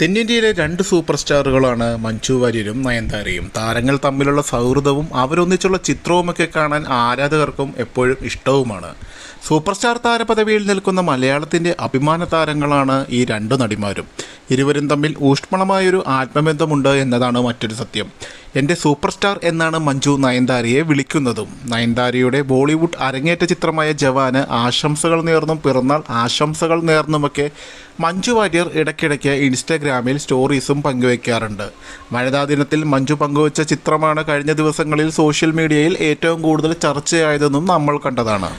തെന്നിന്ത്യയിലെ രണ്ട് സൂപ്പർ സ്റ്റാറുകളാണ് മഞ്ജു വാര്യരും നയൻതാരയും. താരങ്ങൾ തമ്മിലുള്ള സൗഹൃദവും അവരൊന്നിച്ചുള്ള ചിത്രവുമൊക്കെ കാണാൻ ആരാധകർക്കും എപ്പോഴും ഇഷ്ടവുമാണ്. സൂപ്പർ സ്റ്റാർ താരപദവിയിൽ നിൽക്കുന്ന മലയാളത്തിന്റെ അഭിമാന താരങ്ങളാണ് ഈ രണ്ടു നടിമാരും. ഇരുവരും തമ്മിൽ ഊഷ്മളമായൊരു ആത്മബന്ധമുണ്ട് എന്നതാണ് മറ്റൊരു സത്യം. എന്റെ സൂപ്പർ സ്റ്റാർ എന്നാണ് മഞ്ജു നയൻതാരയെ വിളിക്കുന്നതും. നയൻതാരയുടെ ബോളിവുഡ് അരങ്ങേറ്റ ചിത്രമായ ജവാന് ആശംസകൾ നേർന്നും പിറന്നാൾ ആശംസകൾ നേർന്നുമൊക്കെ മഞ്ജു വാര്യർ ഇടയ്ക്കിടയ്ക്ക് ഇൻസ്റ്റാഗ്രാമിൽ സ്റ്റോറീസും പങ്കുവയ്ക്കാറുണ്ട് വനിതാ ദിനത്തിൽ മഞ്ജു പങ്കുവച്ച ചിത്രമാണ് കഴിഞ്ഞ ദിവസങ്ങളിൽ സോഷ്യൽ മീഡിയയിൽ ഏറ്റവും കൂടുതൽ ചർച്ചയായതെന്നും നമ്മൾ കണ്ടതാണ്.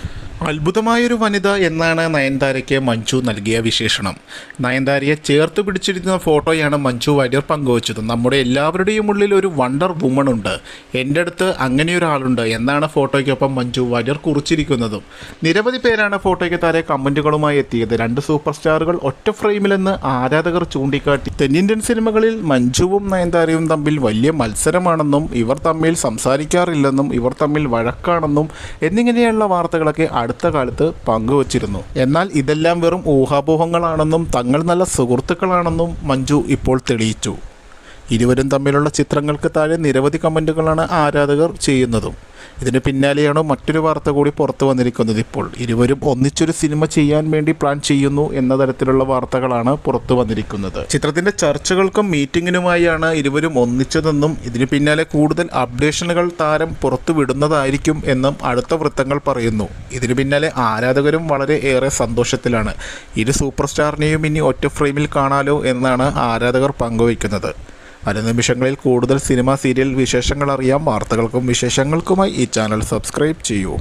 അത്ഭുതമായൊരു വനിത എന്നാണ് നയൻതാരയ്ക്ക് മഞ്ജു നൽകിയ വിശേഷണം. നയൻതാരയെ ചേർത്ത് പിടിച്ചിരിക്കുന്ന ഫോട്ടോയാണ് മഞ്ജു വാര്യർ പങ്കുവച്ചത്. നമ്മുടെ എല്ലാവരുടെയും ഉള്ളിൽ ഒരു വണ്ടർ വുമൺ ഉണ്ട്. എന്റെ അടുത്ത് അങ്ങനെ ഒരാളുണ്ട് എന്നാണ് ഫോട്ടോയ്ക്കൊപ്പം മഞ്ജു വാര്യർ കുറിച്ചിരിക്കുന്നതും. നിരവധി പേരാണ് ഫോട്ടോയ്ക്ക് താരെ കമന്റുകളുമായി എത്തിയത്. രണ്ട് സൂപ്പർ സ്റ്റാറുകൾ ഒറ്റ ഫ്രെയിമിലെന്ന് ആരാധകർ ചൂണ്ടിക്കാട്ടി. തെന്നിന്ത്യൻ സിനിമകളിൽ മഞ്ജുവും നയൻതാരയും തമ്മിൽ വലിയ മത്സരമാണെന്നും ഇവർ തമ്മിൽ സംസാരിക്കാറില്ലെന്നും ഇവർ തമ്മിൽ വഴക്കാണെന്നും എന്നിങ്ങനെയുള്ള വാർത്തകളൊക്കെ അടുത്ത കാലത്ത് പങ്കുവച്ചിരുന്നു. എന്നാൽ ഇതെല്ലാം വെറും ഊഹാപോഹങ്ങളാണെന്നും തങ്ങൾ നല്ല സുഹൃത്തുക്കളാണെന്നും മഞ്ജു ഇപ്പോൾ തെളിയിച്ചു. ഇരുവരും തമ്മിലുള്ള ചിത്രങ്ങൾക്ക് താഴെ നിരവധി കമന്റുകളാണ് ആരാധകർ ചെയ്യുന്നതും. ഇതിന് പിന്നാലെയാണ് മറ്റൊരു വാർത്ത കൂടി പുറത്തു വന്നിരിക്കുന്നത്. ഇപ്പോൾ ഇരുവരും ഒന്നിച്ചൊരു സിനിമ ചെയ്യാൻ വേണ്ടി പ്ലാൻ ചെയ്യുന്നു എന്ന തരത്തിലുള്ള വാർത്തകളാണ് പുറത്തു വന്നിരിക്കുന്നത്. ചിത്രത്തിന്റെ ചർച്ചകൾക്കും മീറ്റിങ്ങിനുമായാണ് ഇരുവരും ഒന്നിച്ചതെന്നും ഇതിന് പിന്നാലെ കൂടുതൽ അപ്ഡേഷനുകൾ താരം പുറത്തു വിടുന്നതായിരിക്കും എന്നും അടുത്ത വൃത്തങ്ങൾ പറയുന്നു. ഇതിന് പിന്നാലെ ആരാധകരും വളരെ ഏറെ സന്തോഷത്തിലാണ്. ഇരു സൂപ്പർ സ്റ്റാറിനെയും ഇനി ഒറ്റ ഫ്രെയിമിൽ കാണാലോ എന്നാണ് ആരാധകർ പങ്കുവയ്ക്കുന്നത്. വരും നിമിഷങ്ങളിൽ കൂടുതൽ സിനിമ സീരിയൽ വിശേഷങ്ങൾ അറിയാം വാർത്തകൾക്കും വിശേഷങ്ങൾക്കുമായി ഈ ചാനൽ സബ്സ്ക്രൈബ് ചെയ്യൂ.